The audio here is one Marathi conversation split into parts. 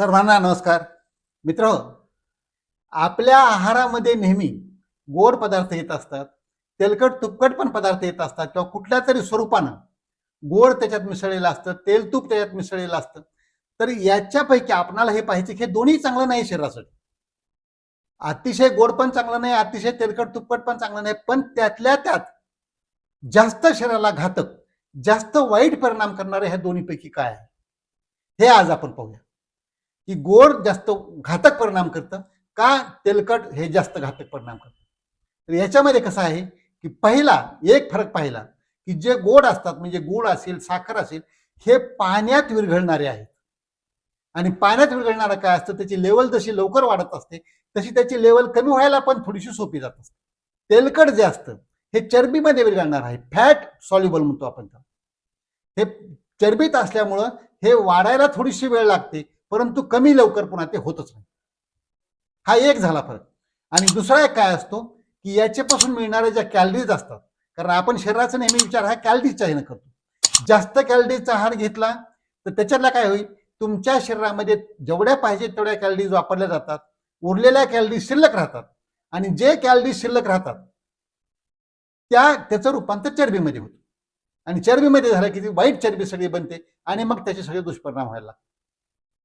सर्वांना नमस्कार. मित्र आपल्या आहारामध्ये नेहमी गोड पदार्थ येत असतात तेलकट तुपकट पण पदार्थ येत असतात किंवा कुठल्या तरी स्वरूपानं गोड त्याच्यात मिसळलेलं असतं तेल तूप त्याच्यात मिसळलेलं असतं. तर याच्यापैकी आपणाला हे पाहिजे की हे दोन्ही चांगलं नाही शरीरासाठी. अतिशय गोड पण चांगलं नाही अतिशय तेलकट तुपकट पण चांगलं नाही पण त्यातल्या त्यात जास्त शरीराला घातक जास्त वाईट परिणाम करणारे ह्या दोन्हीपैकी काय आहे? हे आज आपण पाहूया. की गोड जास्त घातक परिणाम करतं का तेलकट हे जास्त घातक परिणाम करतं? तर याच्यामध्ये कसं आहे की पहिला एक फरक पाहिला की जे गोड असतात म्हणजे गुळ असेल साखर असेल हे पाण्यात विरघळणारे आहेत. आणि पाण्यात विरघळणारं काय असतं? त्याची लेवल जशी लवकर वाढत असते तशी त्याची लेवल कमी व्हायला पण थोडीशी सोपी जात असते. तेलकट जे असतं हे चरबीमध्ये विरघळणार आहे. फॅट सॉल्युबल म्हणतो आपण त्याला. हे चरबीत असल्यामुळं हे वाढायला थोडीशी वेळ लागते परंतु कमी लवकर पुन्हा ते होतच नाही. हा एक झाला फरक. आणि दुसरा एक काय असतो की याच्यापासून मिळणाऱ्या ज्या कॅलरीज असतात कारण आपण शरीराचा नेहमी विचार हा कॅलरीजच्या ह्यानं करतो. जास्त कॅलरीजचा आहार घेतला तर त्याच्यातला काय होईल तुमच्या शरीरामध्ये जेवढ्या पाहिजे तेवढ्या कॅलरीज वापरल्या जातात उरलेल्या कॅलरीज शिल्लक राहतात. आणि जे कॅलरीज शिल्लक राहतात त्या त्याचं रूपांतर चरबीमध्ये होतं. आणि चरबीमध्ये झालं की ती वाईट चरबी सगळी बनते आणि मग त्याचे सगळे दुष्परिणाम व्हायला लागतात.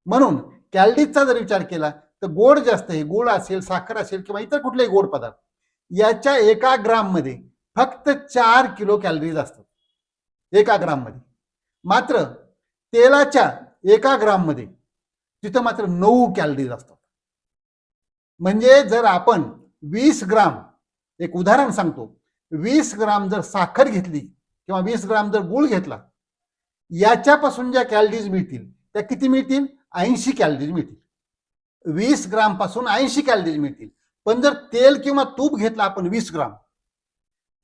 म्हणून कॅल्डिजचा जर विचार केला तर गोड जास्त आहे. गोड असेल साखर असेल किंवा इतर कुठलेही गोड पदार्थ याच्या एका ग्राममध्ये फक्त चार किलो कॅलरीज असतात. एका ग्राममध्ये. मात्र तेलाच्या एका ग्राममध्ये तिथं मात्र नऊ कॅलरीज असतात. म्हणजे जर आपण वीस ग्राम एक उदाहरण सांगतो. वीस ग्राम जर साखर घेतली किंवा वीस ग्राम जर गुळ घेतला याच्यापासून ज्या कॅलरीज मिळतील त्या किती मिळतील? ऐंशी कॅलरीज मिळतील. वीस ग्रामपासून ऐंशी कॅलरीज मिळतील. पण जर तेल किंवा तूप घेतलं आपण वीस ग्राम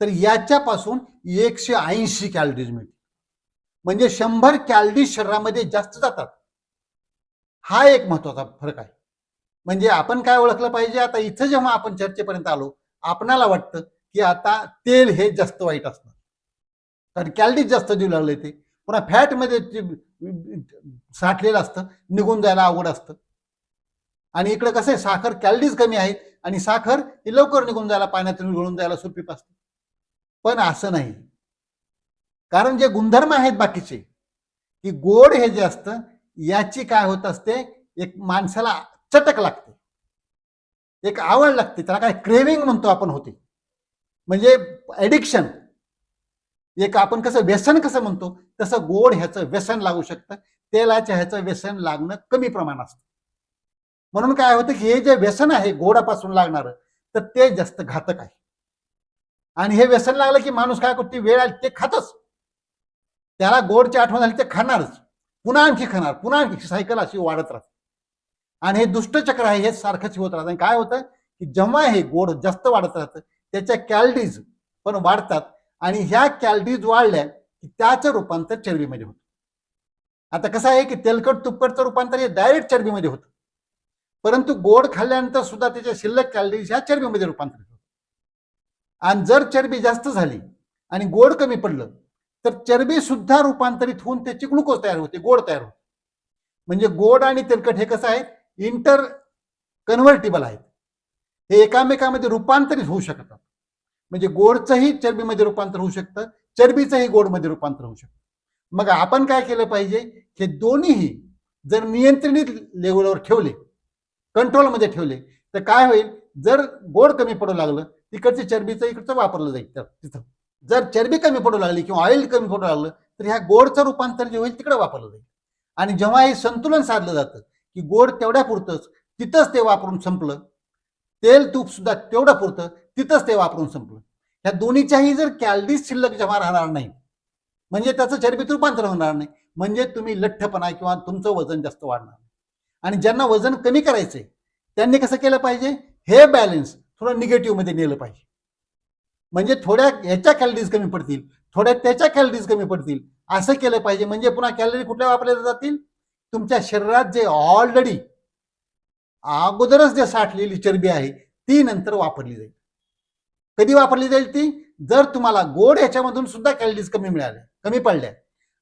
तर याच्यापासून एकशे ऐंशी कॅलरीज मिळतील. म्हणजे शंभर कॅलरीज शरीरामध्ये जास्त जातात. हा एक महत्त्वाचा फरक आहे. म्हणजे आपण काय ओळखलं पाहिजे? आता इथं जेव्हा आपण चर्चेपर्यंत आलो आपणाला वाटतं की आता तेल हे जास्त वाईट असणार कारण कॅलरीज जास्त देऊ लागले ते. पुन्हा फॅटमध्ये साठलेलं असतं निघून जायला अवघड असतं. आणि इकडे कसं आहे साखर कॅलरीज कमी आहेत आणि साखर ही लवकर निघून जायला पाण्यातून विरघळून जायला सोपी असते पण असं नाही. कारण जे गुणधर्म आहेत बाकीचे की गोड हे जे असतं याची काय होत असते एक माणसाला चटक लागते. एक आवड लागते त्याला काय क्रेविंग म्हणतो आपण होते. म्हणजे ॲडिक्शन एक आपण कसं व्यसन कसं म्हणतो तसं गोड ह्याचं व्यसन लागू शकतं. तेलाच्या ह्याचं व्यसन लागणं कमी प्रमाण असतं. म्हणून काय होतं की हे जे व्यसन आहे गोडापासून लागणारं तर ते जास्त घातक आहे. आणि हे व्यसन लागलं की माणूस काय करतो वेळ आली ते खातच. त्याला गोडची आठवण झाली ते खाणारच. पुन्हा आणखी खाणार पुन्हा आणखी सायकल अशी वाढत राहते. आणि हे दुष्टचक्र आहे हे सारखंच होत राहतं. आणि काय होतं की जेव्हा हे गोड जास्त वाढत राहतं त्याच्या कॅलरीज पण वाढतात. आणि ह्या कॅलरीज वाढल्या की त्याचं रूपांतर चरबीमध्ये होतं. आता कसं आहे की तेलकट तुपकटचं रूपांतर हे डायरेक्ट चरबीमध्ये होतं. परंतु गोड खाल्ल्यानंतर सुद्धा त्याच्या शिल्लक कॅलरीज ह्या चरबीमध्ये रूपांतरित होतात. आणि जर चरबी जास्त झाली आणि गोड कमी पडलं तर चरबी सुद्धा रूपांतरित होऊन त्याची ग्लुकोज तयार होते गोड तयार होते. म्हणजे गोड आणि तेलकट हे कसं आहे इंटर कन्व्हर्टेबल आहेत. हे एकामेकामध्ये रूपांतरित होऊ शकतात. म्हणजे गोडचंही चरबीमध्ये रूपांतर होऊ शकतं चरबीचंही गोडमध्ये रूपांतर होऊ शकतं. मग आपण काय केलं पाहिजे? हे दोन्हीही जर नियंत्रित लेवलवर ठेवले कंट्रोलमध्ये ठेवले तर काय होईल? जर गोड कमी पडू लागलं तिकडची चरबीचं इकडचं वापरलं जाईल तर तिथं. जर चरबी कमी पडू लागली किंवा ऑइल कमी पडू लागलं तर ह्या गोडचं रूपांतर जे होईल तिकडे वापरलं जाईल. आणि जेव्हा हे संतुलन साधलं जातं की गोड तेवढ्या पुरतंच तिथंच ते वापरून संपलं तेल तूप सुद्धा तेवढं पुरतं तिथंच ते वापरून संपलं. ह्या दोन्हीच्याही जर कॅलरीज शिल्लक जेव्हा राहणार नाही म्हणजे त्याचं चरबीत रूपांतर होणार नाही म्हणजे तुम्ही लठ्ठपणा किंवा तुमचं वजन जास्त वाढणार आणि ज्यांना वजन कमी करायचंय त्यांनी कसं केलं पाहिजे? हे बॅलन्स थोडं निगेटिव्हमध्ये नेलं पाहिजे. म्हणजे थोड्या याच्या कॅलरीज कमी पडतील थोड्या त्याच्या कॅलरीज कमी पडतील असं केलं पाहिजे. म्हणजे पुन्हा कॅलरी कुठल्या वापरल्या जातील? तुमच्या शरीरात जे ऑलरेडी अगोदरच जे साठलेली चरबी आहे ती नंतर वापरली जाईल. कधी वापरली जाईल ती? जर तुम्हाला गोड ह्याच्यामधून सुद्धा कॅलरीज कमी मिळाल्या कमी पडल्या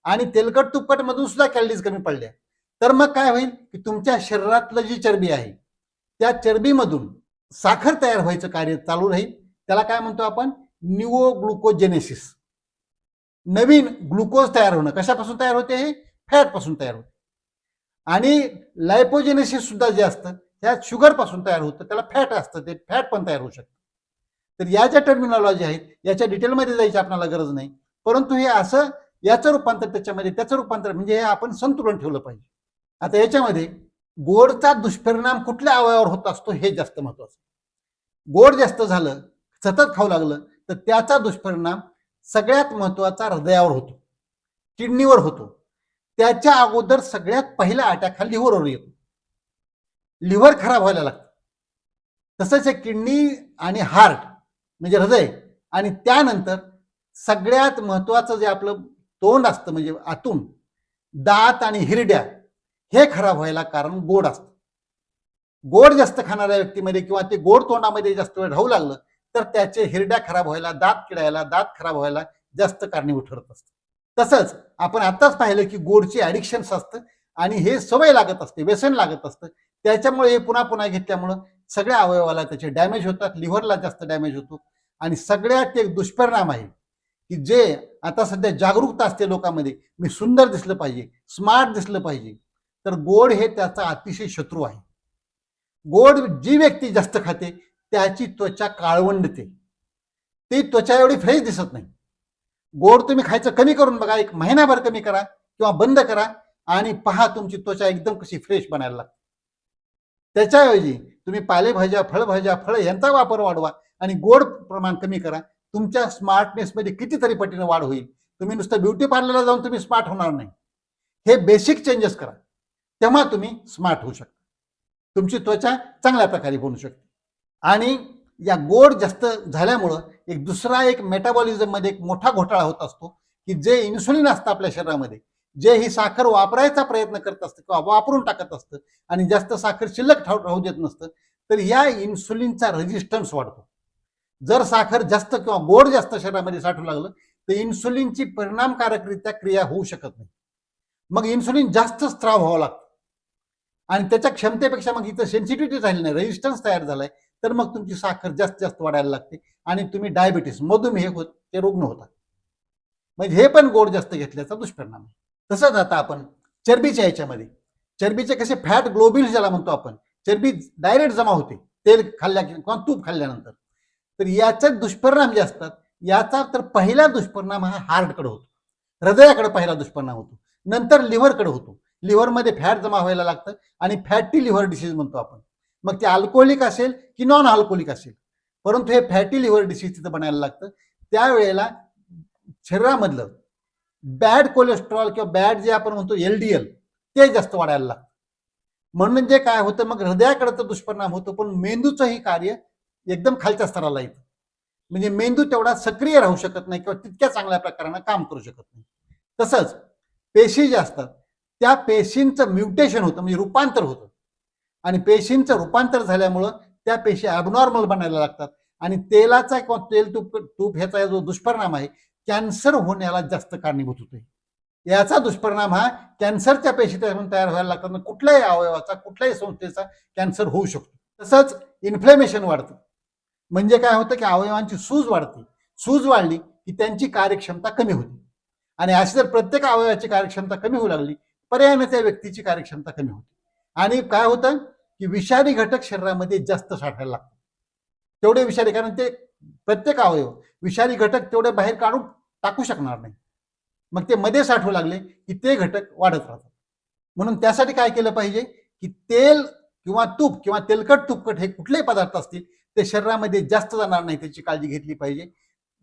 आणि तेलकट तुपकट मधून सुद्धा कॅलरीज कमी पडल्या तर मग काय होईल की तुमच्या शरीरातलं जी चरबी आहे त्या चरबीमधून साखर तयार व्हायचं कार्य चालू राहील. त्याला काय म्हणतो आपण? निओग्लुकोजेनेसिस. नवीन ग्लुकोज तयार होणं कशापासून तयार होते हे? फॅटपासून तयार होते. आणि लायपोजेनेसिस सुद्धा जे असतं त्यात शुगरपासून तयार होतं त्याला फॅट असतं ते फॅट पण तयार होऊ शकतं. तर या ज्या टर्मिनॉलॉजी आहेत याच्या डिटेलमध्ये जायची आपल्याला गरज नाही. परंतु हे असं याचं रूपांतर त्याच्यामध्ये त्याचं रूपांतर म्हणजे हे आपण संतुलन ठेवलं पाहिजे. आता याच्यामध्ये गोडचा दुष्परिणाम कुठल्या अवयवावर होत असतो हे जास्त महत्वाचं गोड जास्त झालं सतत खाऊ लागलं तर त्याचा दुष्परिणाम सगळ्यात महत्त्वाचा हृदयावर होतो. किडनीवर होतो. त्याच्या अगोदर सगळ्यात पहिला अटॅक हा लिव्हरवर येतो. लिव्हर खराब व्हायला लागतं. तसंच हे किडनी आणि हार्ट म्हणजे हृदय. आणि त्यानंतर सगळ्यात महत्वाचं जे आपलं तोंड असतं म्हणजे आतून दात आणि हिरड्या हे खराब व्हायला कारण गोड असतं. गोड जास्त खाणाऱ्या व्यक्तीमध्ये किंवा ते गोड तोंडामध्ये जास्त वेळ राहू लागलं तर त्याचे हिरड्या खराब व्हायला दात किडायला दात खराब व्हायला जास्त कारणीभूत ठरत असतं. तसंच आपण आताच पाहिलं की गोडची ॲडिक्शन्स असतं आणि हे सवय लागत असते व्यसन लागत असतं. त्याच्यामुळे हे पुन्हा पुन्हा घेतल्यामुळं सगळ्या अवयवाला त्याचे डॅमेज होतात लिव्हरला जास्त डॅमेज होतो. आणि सगळ्यात एक दुष्परिणाम आहे की जे आता सध्या जागरूकता असते लोकांमध्ये मी सुंदर दिसलं पाहिजे स्मार्ट दिसलं पाहिजे तर गोड हे त्याचा अतिशय शत्रू आहे. गोड जी व्यक्ती जास्त खाते त्याची त्वचा काळवंडते. ती त्वचा एवढी फ्रेश दिसत नाही. गोड तुम्ही खायचं कमी करून बघा एक महिनाभर कमी करा किंवा बंद करा आणि पहा तुमची त्वचा एकदम कशी फ्रेश बनायला लागते. त्याच्याऐवजी तुम्ही पालेभाज्या फळभाज्या फळ यांचा वापर वाढवा आणि गोड प्रमाण कमी करा. तुमच्या स्मार्टनेसमध्ये कितीतरी पटीनं वाढ होईल. तुम्ही नुसतं ब्युटी पार्लरला जाऊन तुम्ही स्मार्ट होणार नाही. हे बेसिक चेंजेस करा. तेव्हा तुम्ही स्मार्ट होऊ शकता. तुमची त्वचा चांगल्या प्रकारे बनू शकते. आणि या गोड जास्त झाल्यामुळं एक दुसरा एक मेटाबॉलिझममध्ये एक मोठा घोटाळा होत असतो की जे इन्सुलिन असतं आपल्या शरीरामध्ये जे ही साखर वापरायचा प्रयत्न करत असतं किंवा वापरून टाकत असतं आणि जास्त साखर शिल्लक ठाऊ राहू देत नसतं तर या इन्सुलिनचा रेजिस्टन्स वाढतो. जर साखर जास्त किंवा गोड जास्त शरीरामध्ये साठू लागलं तर इन्सुलिनची परिणामकारकरित्या क्रिया होऊ शकत नाही. मग इन्सुलिन जास्त स्त्राव व्हावं लागतं. आणि त्याच्या क्षमतेपेक्षा मग इथं सेन्सिटिव्हिटी झाली नाही रेजिस्टन्स तयार झालाय तर मग तुमची साखर जास्त जास्त वाढायला लागते आणि तुम्ही डायबिटीस मधुमेह होत ते रुग्ण होतात. म्हणजे हे पण गोड जास्त घेतल्याचा दुष्परिणाम आहे. तसंच आता आपण चरबीच्या याच्यामध्ये. चरबीचे कसे फॅट ग्लोबिल्स ज्याला म्हणतो आपण चरबी डायरेक्ट जमा होते. तेल खाल्ल्या किंवा तूप खाल्ल्यानंतर. तर याचे दुष्परिणाम जे असतात याचा तर पहिला दुष्परिणाम हा हार्टकडे होतो. हृदयाकडे पहिला दुष्परिणाम होतो. नंतर लिव्हरकडे होतो. लिव्हरमध्ये फॅट जमा व्हायला लागतं आणि फॅटी लिव्हर डिसीज म्हणतो आपण. मग ते अल्कोहोलिक असेल की नॉन अल्कोहोलिक असेल. परंतु हे फॅटी लिव्हर डिसीज तिथं बनायला लागतं. त्यावेळेला शरीरामधलं बॅड कोलेस्ट्रॉल किंवा बॅड जे आपण म्हणतो एल डी एल ते जास्त वाढायला लागतं. म्हणून जे काय होतं मग हृदयाकडे तर दुष्परिणाम होतो पण मेंदूचंही कार्य एकदम खालच्या स्तराला येतं. म्हणजे मेंदू तेवढा सक्रिय राहू शकत नाही किंवा तितक्या चांगल्या प्रकारानं काम करू शकत नाही. तसंच पेशी ज्या असतात त्या पेशींचं म्युटेशन होतं म्हणजे रूपांतर होतं. आणि पेशींचं रूपांतर झाल्यामुळं त्या पेशी ॲबनॉर्मल बनायला लागतात. आणि तेलाचा किंवा तेल तूप तूप ह्याचा जो दुष्परिणाम आहे कॅन्सर होण्याला जास्त कारणीभूत होते. याचा दुष्परिणाम हा कॅन्सरच्या पेशी त्यामधून तयार व्हायला लागतात. कुठल्याही अवयवाचा कुठल्याही संस्थेचा कॅन्सर होऊ शकतो. तसंच इन्फ्लेमेशन वाढतं. म्हणजे काय होतं की अवयवांची सूज वाढते. सूज वाढली की त्यांची कार्यक्षमता कमी होते. आणि अशी जर प्रत्येक अवयवाची कार्यक्षमता कमी होऊ लागली पर्यायाने त्या व्यक्तीची कार्यक्षमता कमी होते. आणि काय होतं की विषारी घटक शरीरामध्ये जास्त साठायला लागतात तेवढे विषारी कारण ते प्रत्येक अवयव विषारी घटक तेवढे बाहेर काढून टाकू शकणार नाही. मग ते मध्ये साठवू लागले की ते घटक वाढत राहतात. म्हणून त्यासाठी काय केलं पाहिजे की तेल किंवा तूप किंवा तेलकट तुपकट हे कुठलेही पदार्थ असतील ते शरीरामध्ये जास्त जाणार नाही त्याची काळजी घेतली पाहिजे.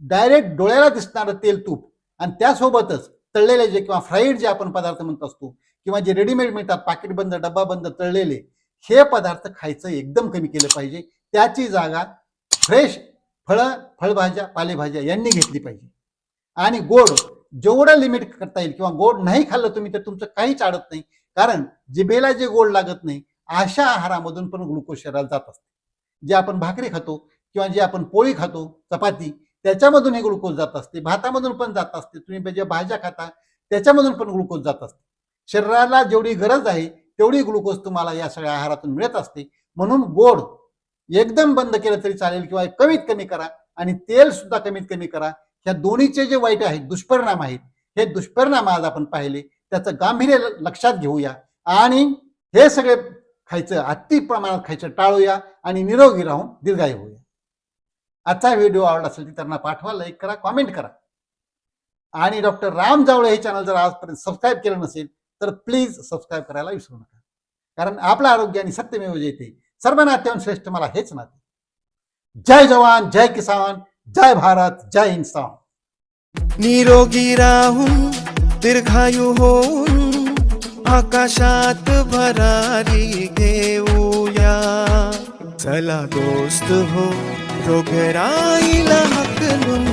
डायरेक्ट डोळ्याला दिसणारं तेल तूप आणि त्यासोबतच तळलेले जे किंवा फ्राईड जे आपण पदार्थ म्हणत असतो किंवा जे रेडीमेड मिळतात पाकिट बंद डब्बा बंद तळलेले हे पदार्थ खायचं एकदम कमी केलं पाहिजे. त्याची जागा फ्रेश फळं फळभाज्या पालेभाज्या यांनी घेतली पाहिजे. आणि गोड जेवढं लिमिट करता येईल किंवा गोड नाही खाल्लं तुम्ही तर तुमचं काहीच अडत नाही. कारण जिभेला जे गोड लागत नाही अशा आहारामधून पण ग्लुकोज शरीराला जात असते. जे आपण भाकरी खातो किंवा जे आपण पोळी खातो चपाती त्याच्यामधून हे ग्लुकोज जात असते. भातामधून पण जात असते. तुम्ही जे भाज्या खाता त्याच्यामधून पण ग्लुकोज जात असते. शरीराला जेवढी गरज आहे तेवढी ग्लुकोज तुम्हाला या सगळ्या आहारातून मिळत असते. म्हणून गोड एकदम बंद केलं तरी चालेल किंवा कमीत कमी करा आणि तेल सुद्धा कमीत कमी करा. ह्या दोन्हीचे जे वाईट आहेत दुष्परिणाम आहेत हे दुष्परिणाम आज आपण पाहिले. त्याचं गांभीर्य लक्षात घेऊया. आणि हे सगळे खायचं अति प्रमाणात खायचं टाळूया आणि निरोगी राहून दीर्घायू होऊया. आजचा व्हिडिओ आवडला असेल तर त्यांना पाठवा लाईक करा कॉमेंट करा. आणि डॉक्टर राम जावळे हे चॅनल जर आजपर्यंत सबस्क्राईब केलं नसेल तर प्लीज सबस्क्राईब करायला विसरू नका. कारण आपलं आरोग्य आणि सत्यमेव जयते सर्व नात्याहून श्रेष्ठ मला हेच नाते. जय जवान जय किसान. जय भारत जय इंसान निरोगी राहून दीर्घायू होऊन आकाशात भरारी घेऊया। चला दोस्त हो रोगराईला हकलून